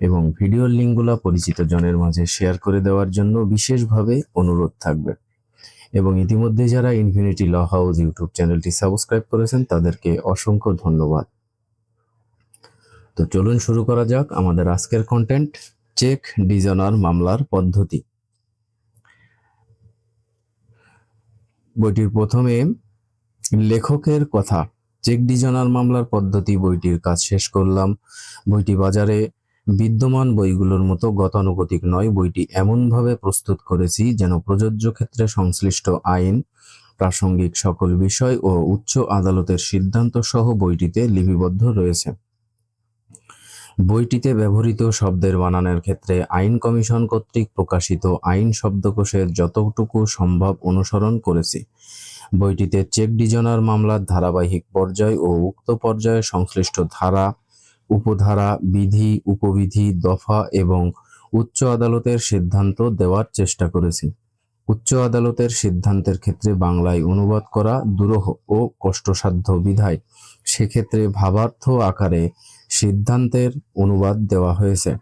এবং ভিডিওর লিঙ্কগুলো পরিচিত জনের মাঝে শেয়ার করে দেওয়ার জন্য বিশেষভাবে অনুরোধ থাকবে। এবং ইতিমধ্যে যারা ইনফিনিটি ল হাউস ইউটিউব চ্যানেলটি সাবস্ক্রাইব করেছেন, তাদেরকে অসংখ্য ধন্যবাদ। তো চলুন শুরু করা যাক আমাদের আজকের কন্টেন্ট চেক ডিজনার মামলার পদ্ধতি। বইটির প্রথমে, লেখকের কথা। চেক ডিজনার মামলার পদ্ধতি বইটির কাজ শেষ করলাম। বইটি বাজারে বিদ্যমান বইগুলোর মতো গতানুগতিক নয়। বইটি এমনভাবে প্রস্তুত করেছি যেন প্রযোজ্য ক্ষেত্রে সংশ্লিষ্ট আইন, প্রাসঙ্গিক সকল বিষয় ও উচ্চ আদালতের সিদ্ধান্ত সহ বইটিতে লিপিবদ্ধ রয়েছে। বইটিতে ব্যবহৃত শব্দের বানানের ক্ষেত্রে আইন কমিশন কর্তৃক প্রকাশিত আইন শব্দকোষের যতটুকু সম্ভব অনুসরণ করেছি। বইটিতে চেক ডিজনার মামলার ধারাবাহিক পর্যায় ও উক্ত পর্যায়ে সংশ্লিষ্ট ধারা উপধারা, বিধি, উপবিধি, দফা এবং উচ্চ আদালতের সিদ্ধান্ত দেওয়ার চেষ্টা করেছি। উচ্চ আদালতের সিদ্ধান্তের ক্ষেত্রে বাংলায় অনুবাদ করা দুরূহ ও কষ্টসাধ্য বিধায় সেক্ষেত্রে ভাবার্থ আকারে সিদ্ধান্তের অনুবাদ দেওয়া হয়েছে।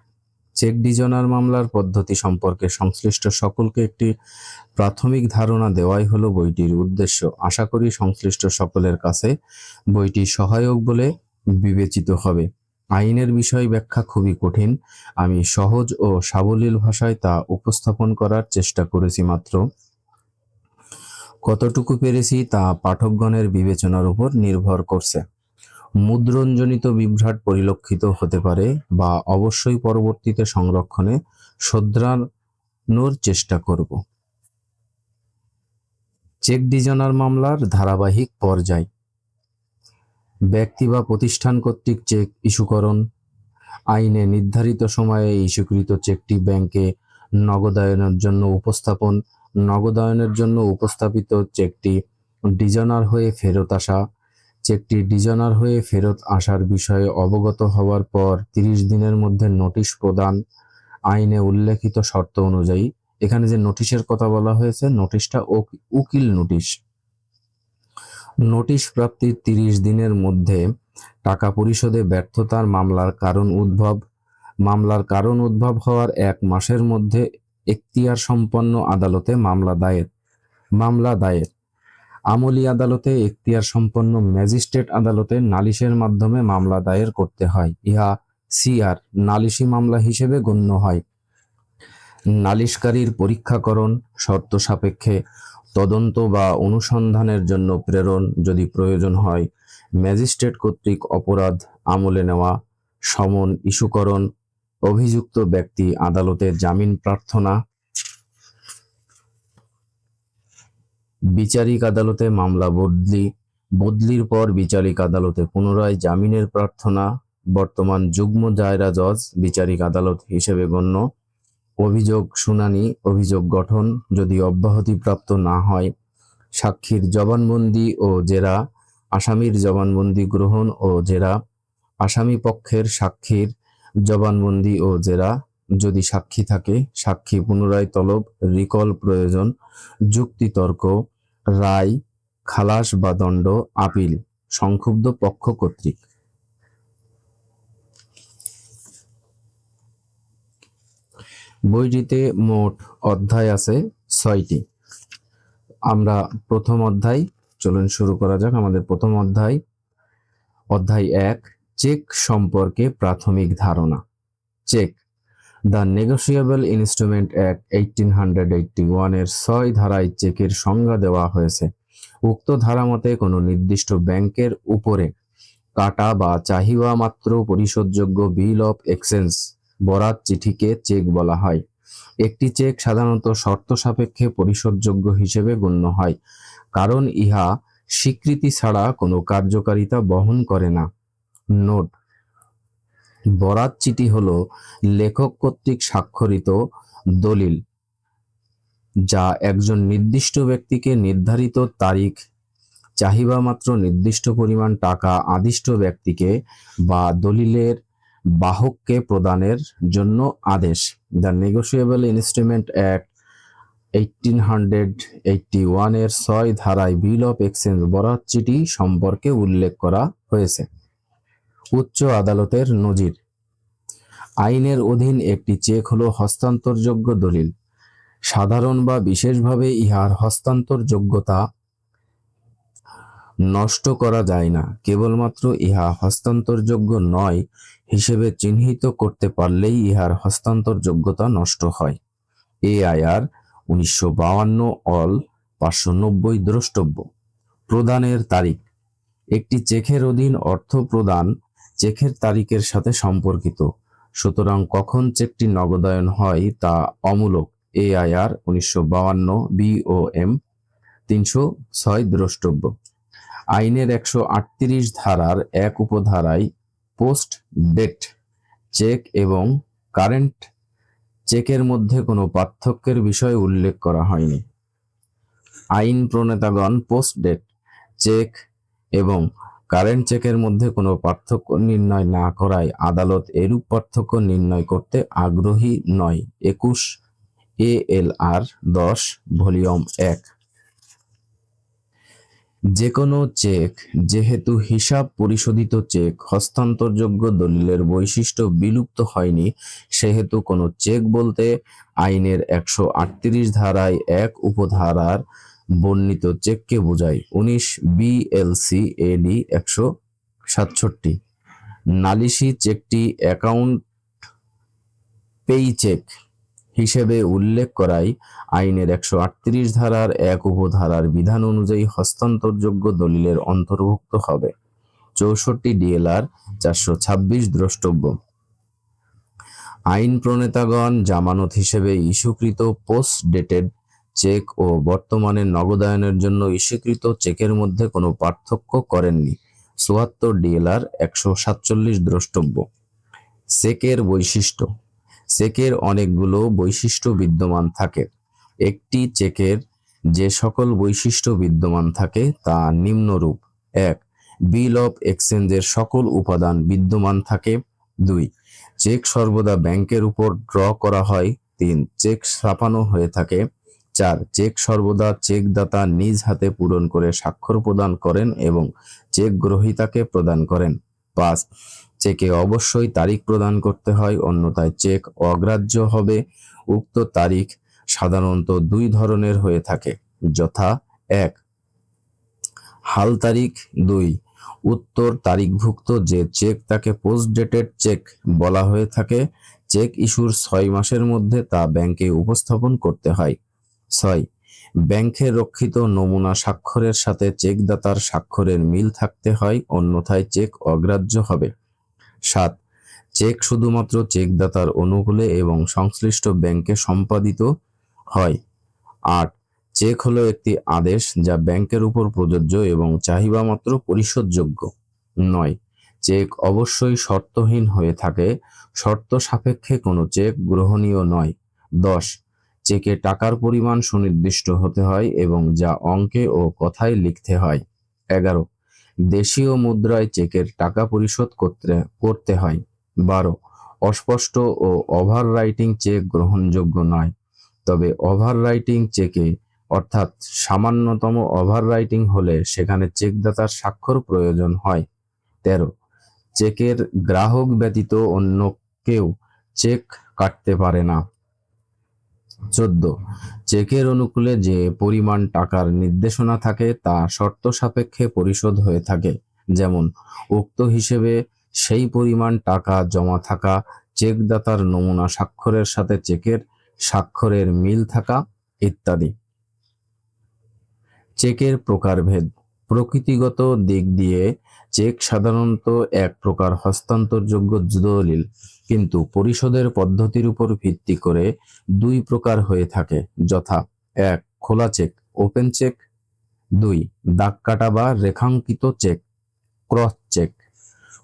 চেক ডিজনার মামলার পদ্ধতি সম্পর্কে সংশ্লিষ্ট সকলকে একটি প্রাথমিক ধারণা দেওয়াই হলো বইটির উদ্দেশ্য। আশা করি সংশ্লিষ্ট সকলের কাছে বইটি সহায়ক বলে বিবেচিত হবে। আইনের বিষয় ব্যাখ্যা খুবই কঠিন। আমি সহজ ও সাবলীল ভাষায় তা উপস্থাপন করার চেষ্টা করেছি মাত্র। কতটুকু পেরেছি তা পাঠকগণের বিবেচনার উপর নির্ভর করছে। মুদ্রণজনিত বিভ্রাট পরিলক্ষিত হতে পারে বা অবশ্যই পরবর্তীতে সংরক্ষণে শোধরানোর চেষ্টা করব। চেক ডিজনার মামলার ধারাবাহিক পর্যায়। ব্যক্তি বা প্রতিষ্ঠান কর্তৃক চেক ইস্যুকরণ আইনে নির্ধারিত সময়ে ইস্যুকৃত চেকটি ব্যাংকে নগদায়নের জন্য উপস্থাপন, নগদায়নের জন্য উপস্থাপিত চেকটি ডিজনার হয়ে ফেরত আসা, চেকটি ডিজনার হয়ে ফেরত আসার বিষয়ে অবগত হওয়ার পর তিরিশ দিনের মধ্যে নোটিশ প্রদান, আইনে উল্লেখিত শর্ত অনুযায়ী, এখানে যে নোটিশের কথা বলা হয়েছে, নোটিশটা উকিল নোটিশ। নোটিশ প্রাপ্তির তিরিশ দিনের মধ্যে টাকা পরিশোধে ব্যর্থতার মামলার কারণ উদ্ভব। মামলার কারণ উদ্ভব হওয়ার এক মাসের মধ্যে এখতিয়ার সম্পন্ন আদালতে মামলা দায়ের। মামলা দায়ের। আমলি আদালতে এখতিয়ার সম্পন্ন ম্যাজিস্ট্রেট আদালতে নালিশের মাধ্যমে মামলা দায়ের করতে হয়। ইহা সিআর, নালিশি মামলা হিসেবে গণ্য হয়। নালিশকারীর পরীক্ষাকরণ শর্ত সাপেক্ষে তদন্ত বা অনুসন্ধানের জন্য প্রেরণ যদি প্রয়োজন হয়, ম্যাজিস্ট্রেট কর্তৃক অপরাধ আমলে নেওয়া, সমন ইস্যুকরণ, অভিযুক্ত ব্যক্তি আদালতে জামিন প্রার্থনা, বিচারিক আদালতে মামলা বদলি, বদলির পর বিচারিক আদালতে পুনরায় জামিনের প্রার্থনা, বর্তমান যুগ্ম দায়রা জজ, বিচারিক আদালত হিসেবে গণ্য। অভিযোগ শুনানি, অভিযোগ গঠন যদি অব্যাহতিপ্রাপ্ত না হয়, সাক্ষীর জবানবন্দি ও জেরা, আসামির জবানবন্দি গ্রহণ ও জেরা, আসামি পক্ষের সাক্ষীর জবানবন্দি ও জেরা, যদি সাক্ষী থাকে, সাক্ষী পুনরায় তলব, রিকল প্রয়োজন যুক্তিতর্ক রায়, খালাস বা দণ্ড, আপিল, সংক্ষুব্ধ পক্ষ কর্তৃক। বইটিতে মোট অধ্যায় আছে ছয়টি। আমরা প্রথম অধ্যায়, চলুন শুরু করা যাক আমাদের প্রথম অধ্যায়। অধ্যায় এক, চেক সম্পর্কে প্রাথমিক ধারণা। Cheque, the negotiable instrument act eighteen hundred eighty ওয়ানের ছয় ধারায় চেকের সংজ্ঞা দেওয়া হয়েছে। উক্ত ধারা মতে কোনো নির্দিষ্ট ব্যাংকের উপরে কাটা বা চাহিদা মাত্র পরিশোধযোগ্য বিল অফ এক্সচেঞ্জ বরাত চিঠিকে চেক বলা হয়। একটি চেক সাধারণত শর্ত সাপেক্ষে পরিশোধযোগ্য হিসেবে গণ্য হয়, কারণ ইহা স্বীকৃতি ছাড়া কোনো কার্যকারিতা বহন করে না। নোট, বরাত চিঠি হলো লেখক কর্তৃক স্বাক্ষরিত দলিল, যা একজন নির্দিষ্ট ব্যক্তিকে নির্ধারিত তারিখ চাহিদা মাত্র নির্দিষ্ট পরিমাণ টাকা আদিষ্ট ব্যক্তিকে বা দলিলের বাহককে প্রদানের জন্য আদেশ। The negotiable instrument act eighteen hundred eighty ওয়ানের ছয় ধারায় বিল অফ এক্সচেঞ্জ বরাত চিঠি সম্পর্কে উল্লেখ করা হয়েছে। উচ্চ আদালতের নজির। আইনের অধীন একটি চেক হলো হস্তান্তরযোগ্য দলিল। সাধারণ বা বিশেষভাবে ইহার হস্তান্তরযোগ্যতা নষ্ট করা যায় না। কেবলমাত্র ইহা হস্তান্তরযোগ্য নয় হিসেবে চিহ্নিত করতে পারলেই ইহার হস্তান্তরযোগ্যতা নষ্ট হয়। এআইআর উনিশশো বাউান্ন অল পাঁচশো নব্বই দ্রষ্টব্য। প্রদানের তারিখ। একটি চেকের অধীন অর্থ প্রদান চেকের তারিখের সাথে সম্পর্কিত। সুতরাং কখন চেকটি নগদায়ন হয় তা অমূলক। এআইআর উনিশশো বাউান্ন বিওএম তিনশো ছয় দ্রষ্টব্য। আইনের একশো আটত্রিশ ধারার এক উপধারায় পোস্ট ডেট, চেক এবং কারেন্ট চেকের মধ্যে কোনো পার্থক্যের বিষয় উল্লেখ করা হয়নি। আইন প্রণেতাগণ পোস্ট ডেট, চেক এবং কারেন্ট চেকের মধ্যে কোনো পার্থক্য নির্ণয় না করায় আদালত এরূপ পার্থক্য নির্ণয় করতে আগ্রহী নয়। একুশ এ এল আর দশ ভলিউম এক। যে কোনো চেক, যেহেতু হিসাব পরিশোধিত চেক হস্তান্তরযোগ্য দলিলের বৈশিষ্ট্য বিলুপ্ত হয়নি, সেহেতু কোনো চেক বলতে আইনের একশো আটত্রিশ ধারায় এক উপধারার বর্ণিত চেককে বোঝায়। উনিশ বিএলসি এডি একশো সাতষট্টি। নালিশি চেকটি অ্যাকাউন্ট পেই চেক হিসেবে উল্লেখ করায় আইনের একশো আটত্রিশ ধারার এক উপধারার বিধান অনুযায়ী হস্তান্তরযোগ্য দলিলের অন্তর্ভুক্ত হবে। চৌষট্টি ডিএলআর চারশো ছাব্বিশ দ্রষ্টব্য। আইন প্রণেতাগণ জামানত হিসেবে ইস্যুকৃত পোস্ট ডেটেড চেক ও বর্তমানে নগদায়নের জন্য ইস্যুকৃত চেকের মধ্যে কোনো পার্থক্য করেননি। চুয়াত্তর ডিএলআর একশো সাতচল্লিশ দ্রষ্টব্য। চেকের বৈশিষ্ট্য। চেকের অনেকগুলো বৈশিষ্ট্য বিদ্যমান থাকে। একটি চেকের যে সকল বৈশিষ্ট্য বিদ্যমান থাকে তা নিম্নরূপ। এক, বিল অফ এক্সচেঞ্জের সকল উপাদান বিদ্যমান থাকে। দুই, চেক সর্বদা ব্যাংকের উপর ড্র করা হয়। তিন, চেক ছাপানো হয়ে থাকে। চার, চেক সর্বদা চেকদাতা নিজ হাতে পূরণ করে স্বাক্ষর প্রদান করেন এবং চেক গ্রহীতাকে প্রদান করেন। পাঁচ চেকে অবশ্যই তারিখ প্রদান করতে হয়, অন্যথায় চেক অগ্রাহ্য হবে। উক্ত তারিখ সাধারণত দুই ধরনের হয়ে থাকে। যথা এক, হাল তারিখ। দুই, উত্তর তারিখভুক্ত যে চেক তাকে পোস্ট ডেটেড চেক বলা হয়ে থাকে। চেক ইস্যুর ছয় মাসের মধ্যে তা ব্যাংকে উপস্থাপন করতে হয়। ছয় ব্যাংকে রক্ষিত নমুনা স্বাক্ষরের সাথে চেকদাতার স্বাক্ষরের মিল থাকতে হয়, অন্যথায় চেক অগ্রাহ্য হবে। সাত, চেক শুধুমাত্র চেকদাতার অনুকূলে এবং সংশ্লিষ্ট ব্যাংকে সম্পাদিত হয়। আট, চেক হলো একটি আদেশ যা ব্যাংকের উপর প্রযোজ্য এবং চাহিদা মাত্র পরিশোধযোগ্য। নয়, চেক অবশ্যই শর্তহীন হয়ে থাকে, শর্ত সাপেক্ষে কোনো চেক গ্রহণীয় নয়। দশ চেকে টাকার পরিমাণ সুনির্দিষ্ট হতে হয় এবং যা অঙ্কে ও কথায় লিখতে হয়। এগারো। দেশীয় মুদ্রায় চেকের টাকা পরিশোধ করতে করতে হয়। বারো। অস্পষ্ট ও ওভার রাইটিং চেক গ্রহণযোগ্য নয়। তবে ওভার রাইটিং চেকে, অর্থাৎ সামান্যতম ওভার রাইটিং হলে সেখানে চেকদাতার স্বাক্ষর প্রয়োজন হয়। তেরো। চেকের গ্রাহক ব্যতীত অন্য কেউ চেক কাটতে পারে না। চোদ্দ। চেকের অনুকূলে যে পরিমাণ টাকার নির্দেশনা থাকে, তা শর্ত সাপেক্ষে পরিশোধ হয়ে থাকে। যেমন, উক্ত হিসেবে সেই পরিমাণ টাকা জমা থাকা, চেকদাতার নমুনা স্বাক্ষরের সাথে চেকের স্বাক্ষরের মিল থাকা ইত্যাদি। চেকের প্রকারভেদ, প্রকৃতিগত দিক দিয়ে চেক সাধারণত এক প্রকার হস্তান্তরযোগ্য দলিল, কিন্তু পরিশোধের পদ্ধতির উপর ভিত্তি করে দুই প্রকার হয়ে থাকে। যথা, এক, খোলা চেক, ওপেন চেক। দুই, দাগ কাটা বা রেখাঙ্কিত চেক, ক্রস চেক।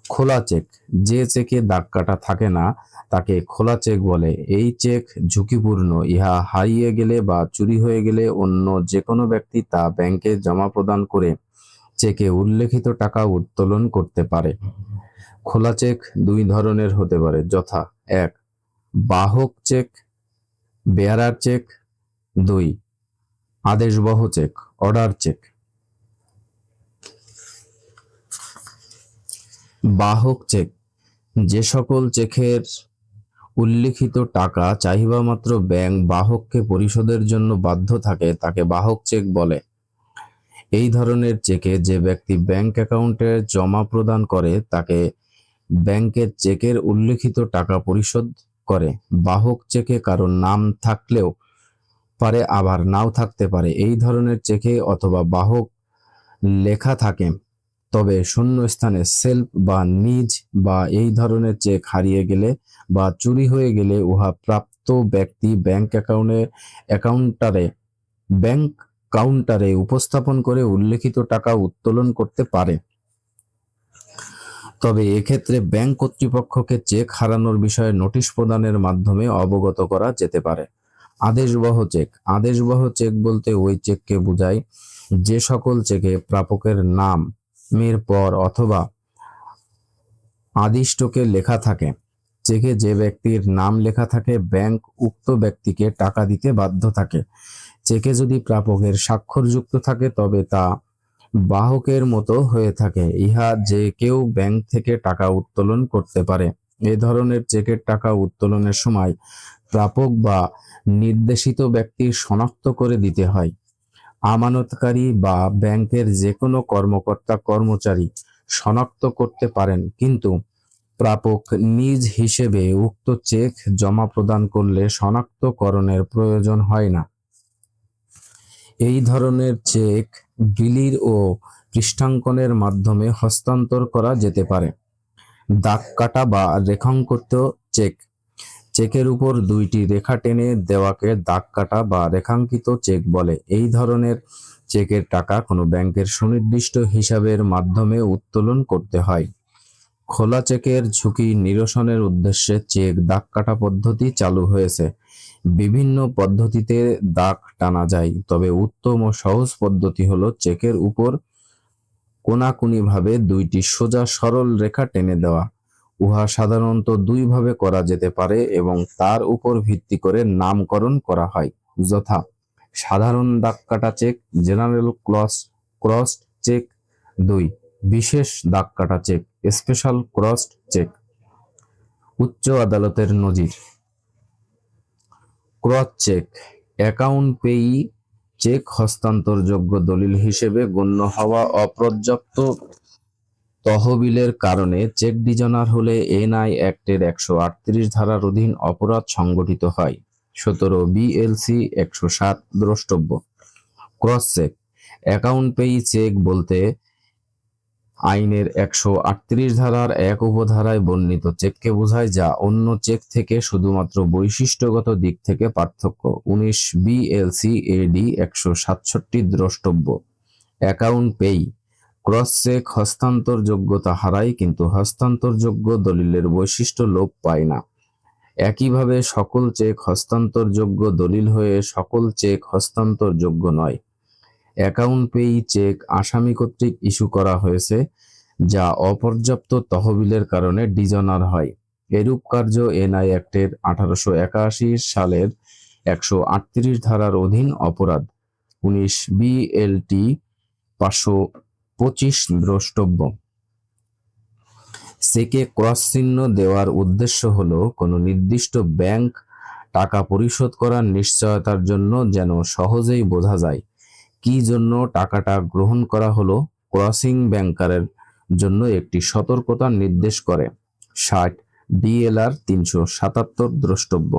খোলা চেক, যে চেকে দাগ কাটা থাকে না, তাকে খোলা চেক বলে। এই চেক ঝুঁকিপূর্ণ, ইহা হারিয়ে গেলে বা চুরি হয়ে গেলে অন্য যে কোনো ব্যক্তি তা ব্যাংকে জমা প্রদান করে চেকে উল্লেখিত টাকা উত্তোলন করতে পারে। খোলা চেক দুই ধরনের হতে পারে, যথা এক, বাহক চেক, বেয়ারার চেক, দুই, আদেশবহ চেক, অর্ডার চেক। বাহক চেক, যে সকল চেকের উল্লিখিত টাকা চাহিবা মাত্র ব্যাংক বাহককে পরিশোধের জন্য বাধ্য থাকে, তাকে বাহক চেক বলে। এই ধরনের চেকে যে ব্যক্তি ব্যাংক অ্যাকাউন্টে জমা প্রদান করে, তাকে ব্যাংকের চেকের উল্লিখিত টাকা পরিশোধ করে। বাহক চেকে কারও নাম থাকলেও পারে, আবার নাও থাকতে পারে। এই ধরনের চেকে অথবা বাহক লেখা থাকে, তবে শূন্য স্থানে সেলফ বা নিজ বা এই ধরনের চেক হারিয়ে গেলে বা চুরি হয়ে গেলে উহা প্রাপ্ত ব্যক্তি ব্যাংক অ্যাকাউন্টে, অ্যাকাউন্টারে ব্যাংক কাউন্টারে উপস্থাপন করে উল্লেখিত টাকা উত্তোলন করতে পারে। তবে এক্ষেত্রে ব্যাংক কর্তৃপক্ষকে চেক হারানোর বিষয়ে নোটিশ প্রদানের মাধ্যমে অবগত করা যেতে পারে। আদেশবহ চেক। আদেশবহ চেক বলতে ওই চেককে বোঝায় যে সকল চেকে প্রাপকের নাম এর পর অথবা আদিষ্টকে লেখা থাকে। চেকে যে ব্যক্তির নাম লেখা থাকে, ব্যাংক উক্ত ব্যক্তিকে টাকা দিতে বাধ্য থাকে। চেকে যদি প্রাপকের স্বাক্ষরযুক্ত থাকে, তবে তা বাহকের মতো হয়ে থাকে। ইহা যে কেউ ব্যাংক থেকে টাকা উত্তোলন করতে পারে। এ ধরনের চেকের টাকা উত্তোলনের সময় প্রাপক বা নির্দেশিত ব্যক্তি শনাক্ত করে দিতে হয়। আমানতকারী বা ব্যাংকের যে কোনো কর্মকর্তা কর্মচারী শনাক্ত করতে পারেন, কিন্তু প্রাপক নিজ হিসেবে উক্ত চেক জমা প্রদান করলে শনাক্তকরণের প্রয়োজন হয় না। এই ধরনের চেক বিলির ও পৃষ্ঠাঙ্কনের মাধ্যমে হস্তান্তর করা যেতে পারে। দাগ কাটা বা রেখাঙ্কিত চেক। চেকের উপর দুইটি রেখা টেনে দেওয়াকে দাগ কাটা বা রেখাঙ্কিত চেক বলে। এই ধরনের চেকের টাকা কোনো ব্যাংকের সুনির্দিষ্ট হিসাবের মাধ্যমে উত্তোলন করতে হয়। খোলা চেকের ঝুঁকি নিরসনের উদ্দেশ্যে চেক দাগ কাটা পদ্ধতি চালু হয়েছে। বিভিন্ন পদ্ধতিতে দাগ টানা যায়। তবে উত্তম ও সহজ পদ্ধতি হলো চেকের উপর কোনাকুনিভাবে দুইটি সোজা সরল রেখা টেনে দেওয়া। উহা সাধারণত দুইভাবে করা যেতে পারে এবং তার উপর ভিত্তি করে নামকরণ করা হয়। যথা, সাধারণ দাগ কাটা cheque, general clause cross cheque. দুই, বিশেষ দাগ কাটা চেক, স্পেশাল ক্রস চেক। উচ্চ আদালতের নজির। Cross cheque, account payee cheque হস্তান্তরযোগ্য দলিল হিসেবে গণ্য হওয়া অপর্যাপ্ত তহবিলের কারণে চেক ডিজনার হলে এনআই অ্যাক্টের একশো আটত্রিশ ধারার অধীন অপরাধ সংগঠিত হয়। সতেরো বিএলসি একশো সাত দ্রষ্টব্য। Cross cheque, account payee cheque বলতে আইনের একশো আটত্রিশ ধারার এক উপধারায় বর্ণিত চেককে বোঝায় যা অন্য চেক থেকে শুধুমাত্র বৈশিষ্ট্যগত দিক থেকে পার্থক্য। উনিশ বিএলসি এডি একশো সাতষট্টি দ্রষ্টব্য। Account payee. ক্রস চেক হস্তান্তরযোগ্যতা হারায়, কিন্তু হস্তান্তরযোগ্য দলিলের বৈশিষ্ট্য লোপ পায় না। একইভাবে সকল চেক হস্তান্তরযোগ্য দলিল হয়ে সকল চেক হস্তান্তরযোগ্য নয়। অ্যাকাউন্ট পেই চেক আসামি কর্তৃক ইস্যু করা হয়েছে, যা অপর্যাপ্ত তহবিলের কারণে ডিজনার হয়। এরূপ কার্য এনআই অ্যাক্টের আঠারোশো একাশি সালের একশো আটত্রিশ ধারার অধীন অপরাধ, উনিশ বিএলটি পাঁচশো পঁচিশ দ্রষ্টব্য। চেকে ক্রস চিহ্ন দেওয়ার উদ্দেশ্য হল কোনো নির্দিষ্ট ব্যাংক টাকা পরিশোধ করার নিশ্চয়তার জন্য যেন সহজেই বোঝা যায়। কি জন্য টাকাটা গ্রহণ করা হলো? ক্রসিং ব্যাংকারের জন্য একটি সতর্কতা নির্দেশ করে। ষাট ডিএলআর তিনশো সাতাত্তর দ্রষ্টব্য।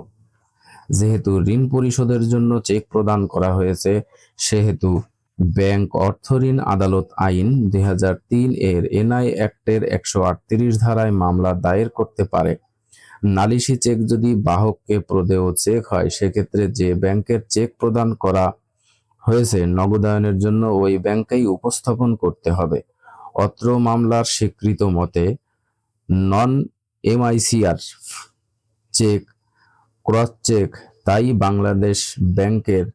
যেহেতু ঋণ পরিশোধের জন্য চেক প্রদান করা হয়েছে, সেহেতু ব্যাংক অর্থ ঋণ আদালত আইন দুই হাজার তিন এর এনআই অ্যাক্টের একশো আটত্রিশ ধারায় মামলা দায়ের করতে পারে। নালিশি চেক যদি বাহককে প্রদেয় চেক হয়, সেক্ষেত্রে যে ব্যাংকের চেক প্রদান করা হয়েছে, নগদায়নের জন্য ওই ব্যাংকেই উপস্থাপন করতে হবে। অত্র মামলার স্বীকৃত মতে non MICR cheque, cross cheque, তাই বাংলাদেশ ব্যাংকের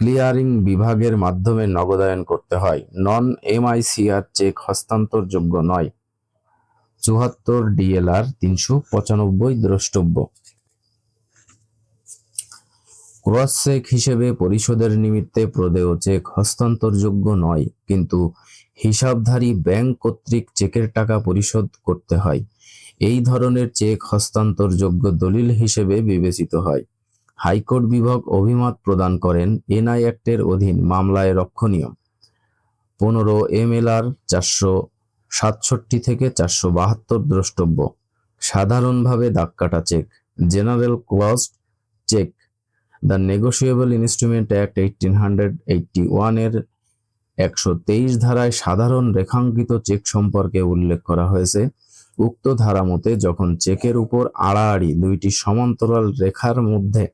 ক্লিয়ারিং বিভাগের মাধ্যমে নগদায়ন করতে হয়। নন এমআইসিআর চেক হস্তান্তরযোগ্য নয়। চুয়াত্তর ডিএলআর তিনশো পঁচানব্বই দ্রষ্টব্য। ক্রস চেক হিসেবে পরিশোধের নিমিত্তে প্রদেয় চেক হস্তান্তরযোগ্য নয়, কিন্তু হিসাবধারী ব্যাংক কর্তৃক চেকের টাকা পরিশোধ করতে হয়। এই ধরনের চেক হস্তান্তরযোগ্য দলিল হিসেবে বিবেচিত হয়। হাইকোর্ট বিভাগ অভিমত প্রদান করেন এনআই অ্যাক্টের অধীন মামলায় রক্ষণীয়। পনেরো এমএলআর চারশো সাতষট্টি থেকে চারশো বাহাত্তর দ্রষ্টব্য। সাধারণভাবে দাগ কাটা cheque. General clause cheque the negotiable instrument act eighteen hundred eighty ওয়ানের একশো তেইশ ধারায় সাধারণ রেখাঙ্কিত চেক সম্পর্কে উল্লেখ করা হয়েছে। উক্ত ধারা মতে যখন চেকের উপর আড়াআড়ি দুইটি সমান্তরাল রেখার মধ্যে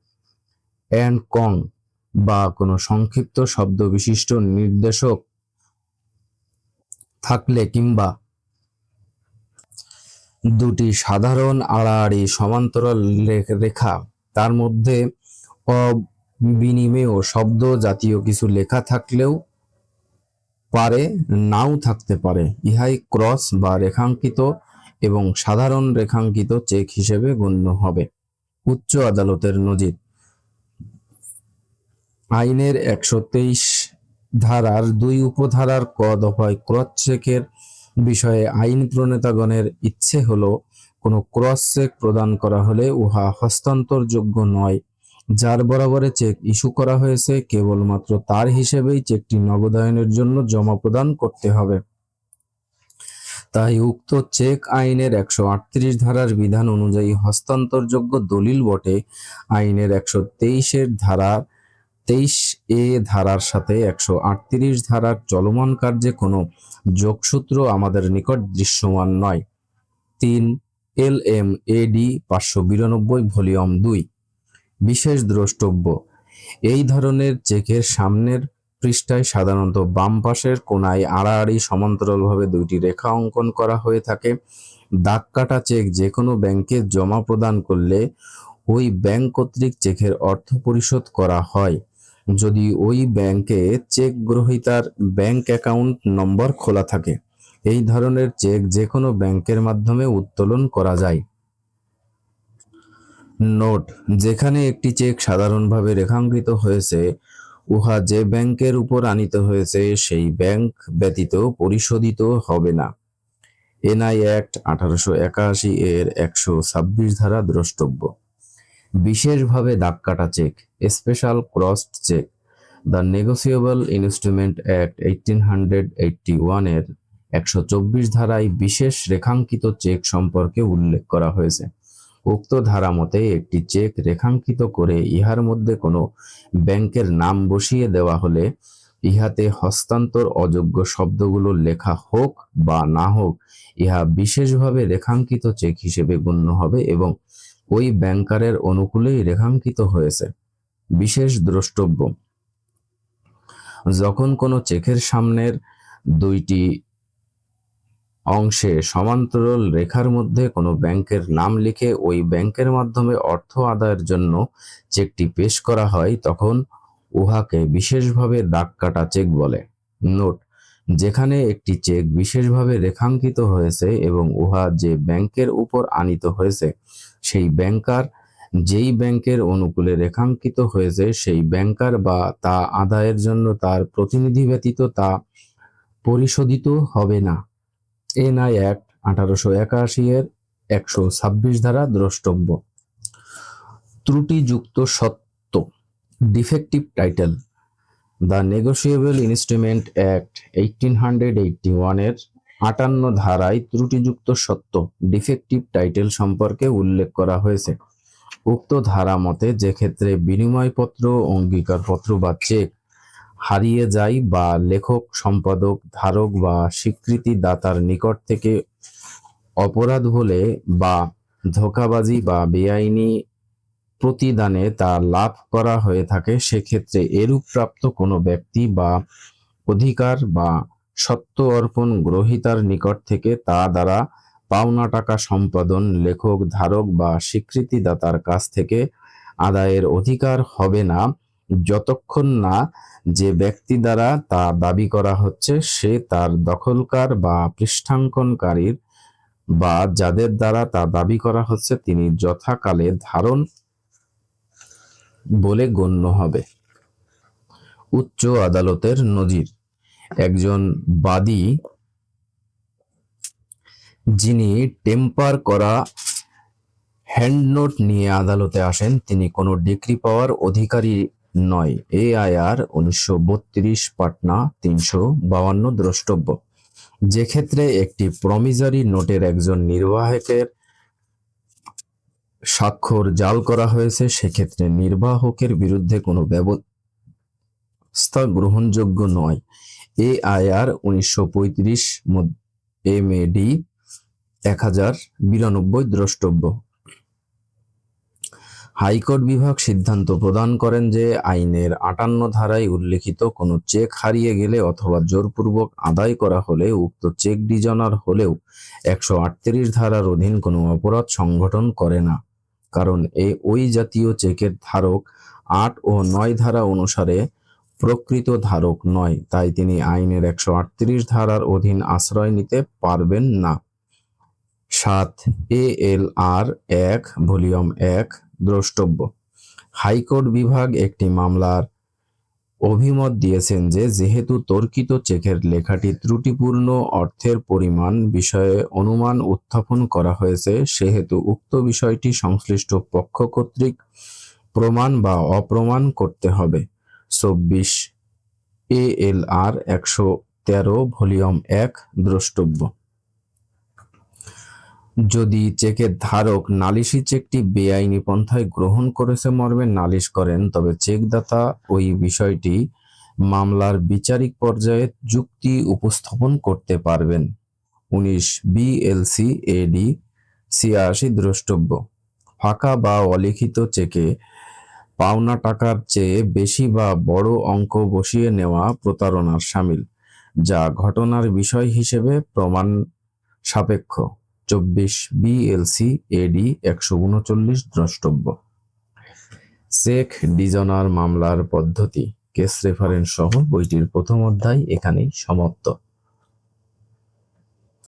অ্যান্ড কং বা কোনো সংক্ষিপ্ত শব্দ বিশিষ্ট নির্দেশক থাকলে কিংবা দুটি সাধারণ আড়াআড়ি সমান্তরাল রেখা তার মধ্যে অবিনিমেয় শব্দ, জাতীয় কিছু লেখা থাকলেও পারে, নাও থাকতে পারে। ইহাই ক্রস বা রেখাঙ্কিত এবং সাধারণ রেখাঙ্কিত চেক হিসেবে গণ্য হবে। উচ্চ আদালতের নজির। আইনের একশো তেইশ ধারার দুই উপধারার ক দফায় ক্রস চেকের বিষয়ে আইন প্রণেতাগণের ইচ্ছে হলো কোনো ক্রস চেক প্রদান করা হলে উহা হস্তান্তরযোগ্য নয়। যার বরাবরে চেক ইস্যু করা হয়েছে, কেবলমাত্র তার হিসেবেই চেকটি নগদায়নের জন্য জমা প্রদান করতে হবে। তাই উক্ত চেক আইনের একশো আটত্রিশ ধারার বিধান অনুযায়ী হস্তান্তরযোগ্য দলিল বটে। আইনের একশো তেইশের ধারা, তেইশ এ ধারার সাথে একশো আটত্রিশ ধারার চলমান কার্যে কোনো যোগসূত্র আমাদের নিকট দৃশ্যমান নয়। তিন, এল এম এডি পাঁচশো বিরানব্বই ভলিউম দুই। বিশেষ দ্রষ্টব্য। এই ধরনের চেকের সামনের পৃষ্ঠায় সাধারণত বাম পাশের কোনায় আড়াআড়ি সমান্তরালভাবে দুইটি রেখা অঙ্কন করা হয়ে থাকে। দাগ কাটা চেক যে কোনো ব্যাংকে জমা প্রদান করলে ওই ব্যাংক কর্তৃক চেকের অর্থ পরিশোধ করা হয়। যদি ওই ব্যাংকে চেক গ্রহীতার ব্যাংক অ্যাকাউন্ট নম্বর খোলা থাকে, এই ধরনের চেক যে কোনো ব্যাংকের মাধ্যমে উত্তোলন করা যায়। নোট, যেখানে একটি চেক সাধারণভাবে রেখাঙ্কিত হয়েছে, উহা যে ব্যাংকের উপর আনিত হয়েছে, সেই ব্যাংক ব্যতীত পরিশোধিত হবে না। এনআই অ্যাক্ট আঠারোশো একাশি এর একশো ছাব্বিশ ধারা দ্রষ্টব্য। বিশেষভাবে দাগ কাটা cheque, special crossed cheque, the negotiable instrument act eighteen hundred eighty ওয়ানের একশো চব্বিশ ধারায় বিশেষ রেখাঙ্কিত চেক সম্পর্কে উল্লেখ করা হয়েছে। উক্ত ধারা মতে একটি চেক রেখাঙ্কিত করে ইহার মধ্যে কোনো ব্যাংকের নাম বসিয়ে দেওয়া হলে ইহাতে হস্তান্তর অযোগ্য শব্দগুলো লেখা হোক বা না হোক, ইহা বিশেষভাবে রেখাঙ্কিত চেক হিসেবে গণ্য হবে এবং ওই ব্যাংকারের অনুকূলেই রেখাঙ্কিত হয়েছে। বিশেষ দ্রষ্টব্য, যখন কোনো চেকের সামনের দুইটি অংশে সমান্তরাল রেখার মধ্যে কোনো ব্যাংকের নাম লিখে ওই ব্যাংকের মাধ্যমে অর্থ আদায়ের জন্য চেকটি পেশ করা হয়, তখন উহাকে বিশেষভাবে দাগ কাটা চেক বলে। নোট, যেখানে একটি চেক বিশেষভাবে রেখাঙ্কিত হয়েছে এবং উহা যে ব্যাংকের উপর আনিত হয়েছে, সেই ব্যাংকার যেই ব্যাংকের অনুকূলে রেখাঙ্কিত হয়েছে, সেই ব্যাংকার বা তা আদায়ের জন্য তার প্রতিনিধি ব্যতীত তা পরিশোধিত হবে না। এনআই অ্যাক্ট আঠারোশো একাশি এর একশো ছাব্বিশ ধারা দ্রষ্টব্য। ত্রুটিযুক্ত সত্য। Defective title. The negotiable instrument act eighteen hundred eighty ওয়ানের আটান্ন ধারায় ত্রুটিযুক্ত সত্য, ডিফেক্টিভ টাইটেল সম্পর্কে উল্লেখ করা হয়েছে। উক্ত ধারা মতে যে ক্ষেত্রে বিনিময়পত্র, অঙ্গীকারপত্র বা চেক হারিয়ে যায় বা লেখক, সম্পাদক, ধারক বা স্বীকৃতি দাতার নিকট থেকে অপরাধ বলে বা ধোঁকাবাজি বা বেআইনি প্রতিদানে তা লাভ করা হয়ে থাকে, সেক্ষেত্রে এরূপ প্রাপ্ত কোনো ব্যক্তি বা অধিকার বা সত্য অর্পণ গ্রহীতার নিকট থেকে তা দ্বারা পাওনা টাকা সম্পাদন, লেখক, ধারক বা স্বীকৃতিদাতার কাছ থেকে আদায়ের অধিকার হবে না। যতক্ষণ না যে ব্যক্তি দ্বারা তা দাবি করা হচ্ছে, সে তার দখলকার বা পৃষ্ঠাঙ্কনকারীর বা যাদের দ্বারা তা দাবি করা হচ্ছে, তিনি যথাকালে ধারণ বলে গণ্য হবে। উচ্চ আদালতের নজির। একজন বাদী, যিনি টেম্পার করা হ্যান্ডনোট নিয়ে আদালতে আসেন, তিনি কোনো ডিগ্রি পাওয়ার অধিকারী নয়। এআইআর উনিশশো বত্রিশ, পাটনা তিনশো বাউান্ন দ্রষ্টব্য। যে ক্ষেত্রে একটি প্রমিজারি নোটের একজন নির্বাহকের স্বাক্ষর জাল করা হয়েছে, সেক্ষেত্রে নির্বাহকের বিরুদ্ধে কোনো ব্যবস্থা গ্রহণযোগ্য নয়। এআইআর উনিশশো পঁয়ত্রিশ এম এ ডি এক হাজার বিরানব্বই দ্রষ্টব্য। হাইকোর্ট বিভাগ সিদ্ধান্ত প্রদান করেন যে আইনের আটান্ন ধারায় উল্লেখিত কোনো চেক হারিয়ে গেলে অথবা জোরপূর্বক আদায় করা হলে উক্ত চেক ডিজনার হলেও একশো আটত্রিশ ধারার অধীন কোনো অপরাধ সংগঠন করে না। কারণ এ ওই জাতীয় চেকের ধারক আট ও নয় ধারা অনুসারে প্রকৃত ধারক নয়, তাই তিনি আইনের একশো আটত্রিশ ধারার অধীন আশ্রয় নিতে পারবেন না। সাত, এ এল আর এক, ভলিউম এক দ্রষ্টব্য। হাইকোর্ট বিভাগ একটি মামলার অভিমত দিয়েছেন যে, যেহেতু তর্কিত চেকের লেখাটি ত্রুটিপূর্ণ, অর্থের পরিমাণ বিষয়ে অনুমান উত্থাপন করা হয়েছে, সেহেতু উক্ত বিষয়টি সংশ্লিষ্ট পক্ষ কর্তৃক প্রমাণ বা অপ্রমাণ করতে হবে। চব্বিশ এ এল আর একশো তেরো ভলিউম এক দ্রষ্টব্য। যদি চেকের ধারক নালিশি চেকটি বেআইনি পন্থায় গ্রহণ করেছে মর্মে নালিশ করেন, তবে চেকদাতা ওই বিষয়টি মামলার বিচারিক পর্যায়ে যুক্তি উপস্থাপন করতে পারবেন। উনিশ বিএলসি এডি ছিয়াশি দ্রষ্টব্য। ফাঁকা বা অলিখিত চেকে পাওনা টাকার চেয়ে বেশি বা বড় অঙ্ক বসিয়ে নেওয়া প্রতারণার সামিল, যা ঘটনার বিষয় হিসেবে প্রমাণ সাপেক্ষ। চব্বিশ বিএলসি এডি একশো উনচল্লিশ দ্রষ্টব্য। চেক ডিজনার মামলার পদ্ধতি, কেস রেফারেন্স সহ বইটির প্রথম অধ্যায় এখানেই সমাপ্ত।